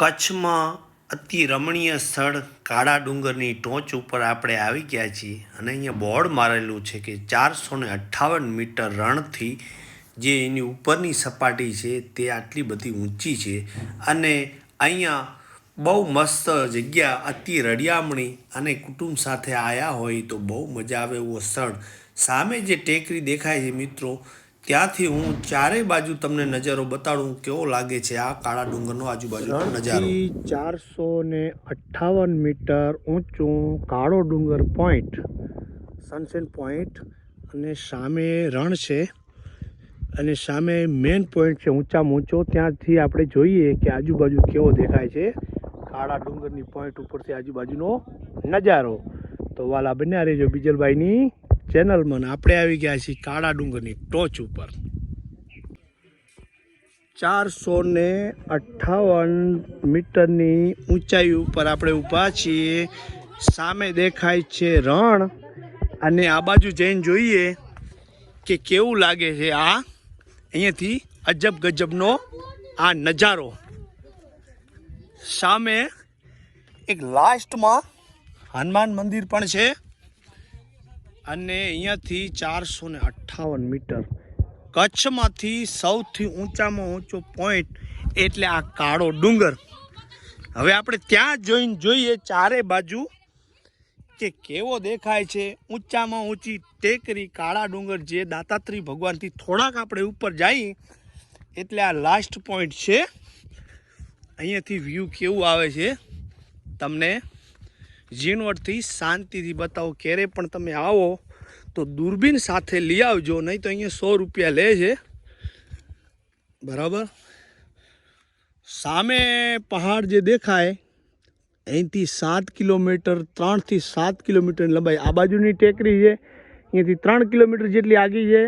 કચ્છમાં અતિ રમણીય સ્થળ કાળા ડુંગરની ટોચ ઉપર આપણે આવી ગયા છીએ અને અહીંયા બોર્ડ મારેલું છે કે ચારસો ને અઠ્ઠાવન મીટર રણથી જે એની ઉપરની સપાટી છે તે આટલી બધી ઊંચી છે અને અહીંયા બહુ મસ્ત જગ્યા, અતિ રળિયામણી અને કુટુંબ સાથે આવ્યા હોય તો બહુ મજા આવે એવો સ્થળ. સામે જે ટેકરી દેખાય છે મિત્રો ત્યાંથી હું ચારે બાજુ તમને નજારો બતાડું કેવો લાગે છે આ કાળા ડુંગરનો આજુબાજુનો નજારો? ચારસો ને અઠ્ઠાવન મીટર ઊંચું કાળો ડુંગર પોઈન્ટ સનસેટ પોઈન્ટ અને સામે રણ છે. અને સામે મેન પોઈન્ટ છે ઊંચામાં ઊંચો. ત્યાંથી આપણે જોઈએ કે આજુબાજુ કેવો દેખાય છે કાળા ડુંગરની પોઈન્ટ ઉપરથી આજુબાજુનો નજારો. તો વાલા બન્યા રહેજો બીજલભાઈની ચેનલમાં આપણે આવી ગયા છીએ કાળા ડુંગરની ટોચ ઉપર. ચારસો ને અઠ્ઠાવન મીટરની ઊંચાઈ ઉપર આપણે ઊભા છીએ. સામે દેખાય છે રણ. અને આ બાજુ જઈને જોઈએ કે કેવું લાગે છે આ. અહીંયાથી અજબ ગજબનો આ નજારો. સામે એક લાસ્ટમાં હનુમાન મંદિર પણ છે. અને અહીંયાથી ચારસો ને અઠ્ઠાવન મીટર. કચ્છમાંથી સૌથી ઊંચામાં ઊંચો પોઈન્ટ એટલે આ કાળો ડુંગર. હવે આપણે ત્યાં જોઈને જોઈએ ચારે બાજુ કે કેવો દેખાય છે. ઊંચામાં ઊંચી ટેકરી, કાળા ડુંગર જે દાતાત્રી ભગવાનથી થોડાક આપણે ઉપર જઈએ એટલે આ લાસ્ટ પોઈન્ટ છે. અહીંયાથી વ્યૂ કેવું આવે છે? તમને ઝીણવટથી શાંતિથી બતાવો ક્યારે પણ તમે આવો, તો દૂરબીન સાથે લઈ આવજો, નહીં તો અહીંયા સો રૂપિયા લે છે. બરાબર? સામે પહાડ જે દેખાય, અહીંથી સાત કિલોમીટર, ત્રણથી સાત કિલોમીટરની લંબાઈ. આ બાજુની ટેકરી છે, અહીંયાથી ત્રણ કિલોમીટર જેટલી આગી છે.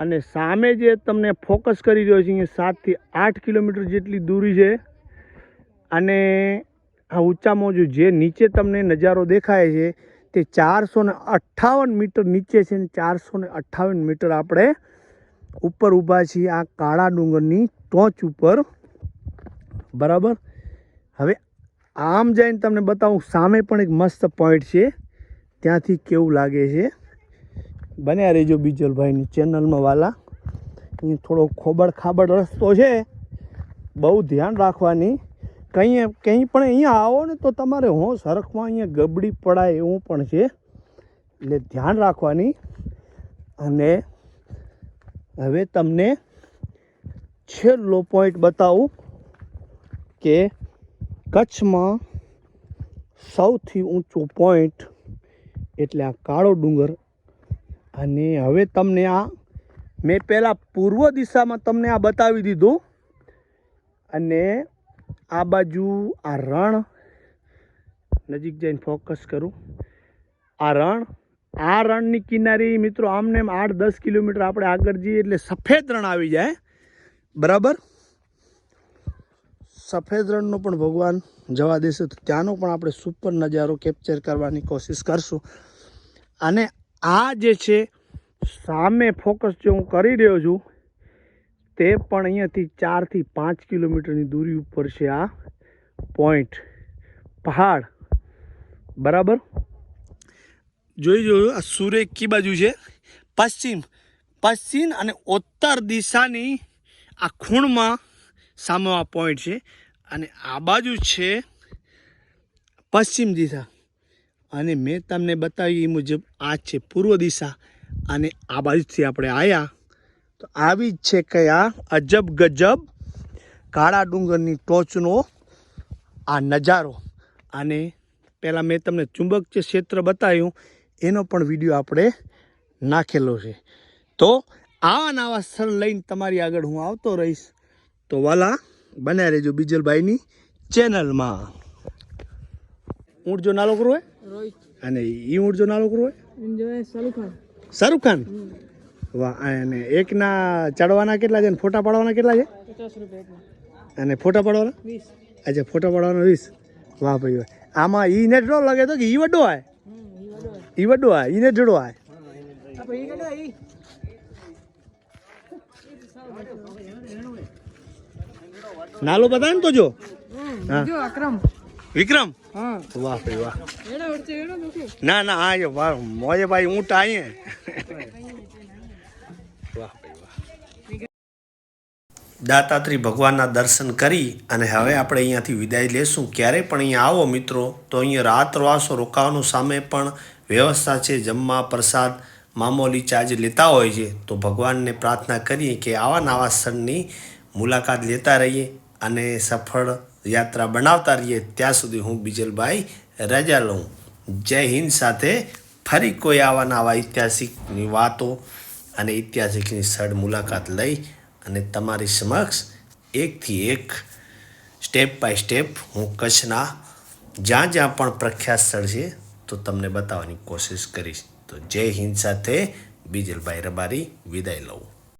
અને સામે જે તમને ફોકસ કરી રહ્યો છે, અહીંયા સાતથી આઠ કિલોમીટર જેટલી દૂરી છે. અને આ ઊંચામાં ઊંચું જે નીચે તમને નજારો દેખાય છે, તે ચારસો ને અઠ્ઠાવન મીટર નીચે છે ને ચારસો ને અઠ્ઠાવન મીટર આપણે ઉપર ઊભા છીએ આ કાળા ડુંગરની ટોચ ઉપર. બરાબર? હવે આમ જઈને તમને બતાવું, સામે પણ એક મસ્ત પોઈન્ટ છે. ત્યાંથી કેવું લાગે છે? બન્યા રહેજો બીજલભાઈની ચેનલમાં વાલા. થોડો ખોબડ ખાબડ રસ્તો છે. બહુ ધ્યાન રાખવાની. કંઈ કંઈ પણ અહીંયા આવો ને તો તમારે હો સરખમાં અહીંયા ગબડી પડાય એવું પણ છે. એટલે ધ્યાન રાખવાની. અને હવે તમને છેલ્લો પોઈન્ટ બતાવું કે કચ્છમાં સૌથી ઊંચો પોઈન્ટ એટલે આ કાળો ડુંગર. અને હવે તમને આ, મેં પહેલાં પૂર્વ દિશામાં તમને આ બતાવી દીધું. અને આ બાજુ આ રણ. નજીક જઈને ફોકસ કરું. આ રણ. આ રણની કિનારી મિત્રો આમને એમ આઠ દસ કિલોમીટર આપણે આગળ જઈએ એટલે સફેદ રણ આવી જાય. બરાબર? સફેદ રણનો પણ ભગવાન જવા દેશે તો ત્યાંનો પણ આપણે સુપર નજારો કેપ્ચર કરવાની કોશિશ કરશું. અને આ જે છે, સામે ફોકસ જે હું કરી રહ્યો છું તે પણ અહીંયાથી ચારથી પાંચ કિલોમીટરની દૂરી ઉપર છે આ પોઈન્ટ પહાડ. બરાબર? જોઈ જોયું, આ સૂર્ય કી બાજુ છે. પશ્ચિમ. પશ્ચિમ અને ઉત્તર દિશાની આ ખૂણમાં સામે આ પોઈન્ટ છે. અને આ બાજુ છે પશ્ચિમ દિશા. અને મેં તમને બતાવ્યું એ મુજબ આ છે પૂર્વ દિશા. અને આ બાજુથી આપણે આવ્યા તો આવી જ છે કે આ અજબ ગજબ કાળા ડુંગરની ટોચનો આ નજારો. અને પહેલાં મેં તમને ચુંબક જે ક્ષેત્ર બતાવ્યું એનો પણ વીડિયો આપણે નાખેલો છે. તો આવા નવા સ્થળ લઈને તમારી આગળ હું આવતો રહીશ. તો વાલા બન્યા રહેજો બીજલભાઈની ચેનલમાં. ઊંટજો નાલો કરવો અને એ ઊંટજો નાલો કરવો સલૂ ખાન શાહરૂખ ખાન વાહ અને એકના ચડવાના કેટલા છે અને ફોટા પાડવાના કેટલા છે? અને ફોટા પાડવાના? અચ્છા ફોટા પાડવાના વીસ? વાહ ભાઈ વાહ. આમાં ઈ ને ડ્રો લાગે તો કે ઈ વડો આય? ઈ વડો આય ઈ ને જોડો એ નાલો બતાય ને તો જો. જો અક્રમ વિક્રમ? હા. વાહ ભાઈ વાહ. ના ના હા વાહ મોજે ભાઈ ઊંટ આયે. દાતાત્રી ભગવાનના દર્શન કરી અને હવે આપણે અહીંયાથી વિદાય લેશું. ક્યારે પણ અહીંયા આવો મિત્રો, તો અહીંયા રાત વાસો રોકાવાનું સામે પણ વ્યવસ્થા છે. જમવા, પ્રસાદ, મામૂલી ચાર્જ લેતા હોય છે, તો ભગવાનને પ્રાર્થના કરીએ કે આવા નવા સ્થળની મુલાકાત લેતા રહીએ અને સફળ યાત્રા બનાવતા રહીએ. ત્યાં સુધી હું બીજલભાઈ રજા લઉં. જય હિન્દ સાથે ફરી કોઈ આવા નવા ઐતિહાસિકની વાતો અને ઐતિહાસિકની સ્થળ મુલાકાત લઈ અને તમારી સમક્ષ એકથી એક સ્ટેપ બાય સ્ટેપ હું કચ્છના જ્યાં જ્યાં પણ પ્રખ્યાત સ્થળ છે, તો તમને બતાવવાની કોશિશ કરીશ. તો જય હિન્દ સાથે, બીજલભાઈ રબારી, વિદાય લઉં.